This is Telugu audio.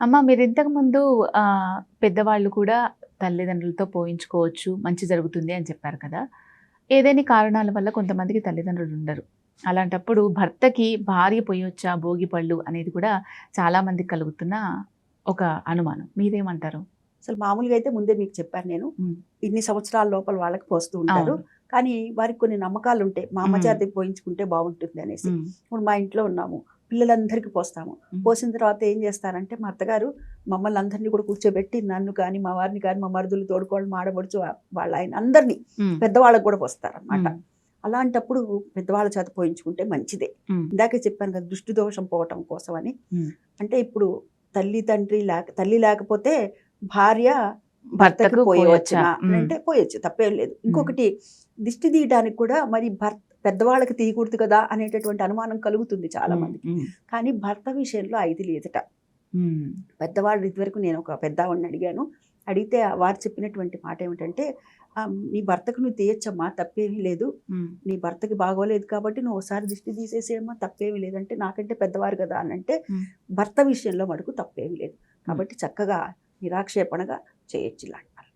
అమ్మ మీరు ఇంతకు ముందు ఆ, పెద్దవాళ్ళు కూడా తల్లిదండ్రులతో పోయించుకోవచ్చు మంచి జరుగుతుంది అని చెప్పారు కదా. ఏదైనా కారణాల వల్ల కొంతమందికి తల్లిదండ్రులు ఉండరు. అలాంటప్పుడు భర్తకి భార్య పోయొచ్చా భోగి పళ్ళు అనేది కూడా చాలా మందికి కలుగుతున్న ఒక అనుమానం. మీరేమంటారు? అసలు మామూలుగా అయితే ముందే మీకు చెప్పాను నేను. ఇన్ని సంవత్సరాల లోపల వాళ్ళకి పోస్తూ ఉంటారు. కానీ వారికి కొన్ని నమ్మకాలు ఉంటాయి మా అమ్మ మ్మ్. చేతికి పోయించుకుంటే బాగుంటుంది అనేసి. ఇప్పుడు మా ఇంట్లో ఉన్నాము. పిల్లలందరికీ పోస్తాము. పోసిన తర్వాత ఏం చేస్తారంటే మా అత్తగారు మమ్మల్ని అందరినీ కూడా కూర్చోబెట్టి నన్ను కానీ మా వారిని కానీ మా మరుదులు తోడుకోళ్ళు మాడబడుచు వాళ్ళ ఆయన అందరినీ పెద్దవాళ్ళకు కూడా పోస్తారు అనమాట ఉమ్, అలాంటప్పుడు పెద్దవాళ్ళ చేత పోయించుకుంటే మంచిదే. ఇందాకే చెప్పాను కదా దృష్టి దోషం పోవటం కోసం అని. అంటే ఇప్పుడు తల్లి తండ్రి లేక తల్లి లేకపోతే భార్య భర్తకు ఉమ్, అంటే పోయొచ్చు తప్పేం లేదు. ఇంకొకటి దిష్టి తీయడానికి కూడా మరి భర్త పెద్దవాళ్ళకి తీయకూడదు కదా అనేటటువంటి అనుమానం కలుగుతుంది చాలా మందికి ఉమ్, కానీ భర్త విషయంలో ఐదు లేదట. పెద్దవాళ్ళు ఇదివరకు నేను ఒక పెద్దవాడిని అడిగాను. అడిగితే వారు చెప్పినటువంటి మాట ఏమిటంటే "ఆ, నీ భర్తకు నువ్వు తీయచ్చమ్మా తప్పేమీ లేదు. నీ భర్తకి బాగోలేదు కాబట్టి నువ్వు ఒకసారి దిష్టి తీసేసేయమ్మా తప్పేమీ లేదంటే నాకంటే పెద్దవారు కదా అని అంటే. భర్త విషయంలో మటుకు తప్పేమీ లేదు. కాబట్టి చక్కగా నిరాక్షేపణగా చేయొచ్చు ఇలాంటి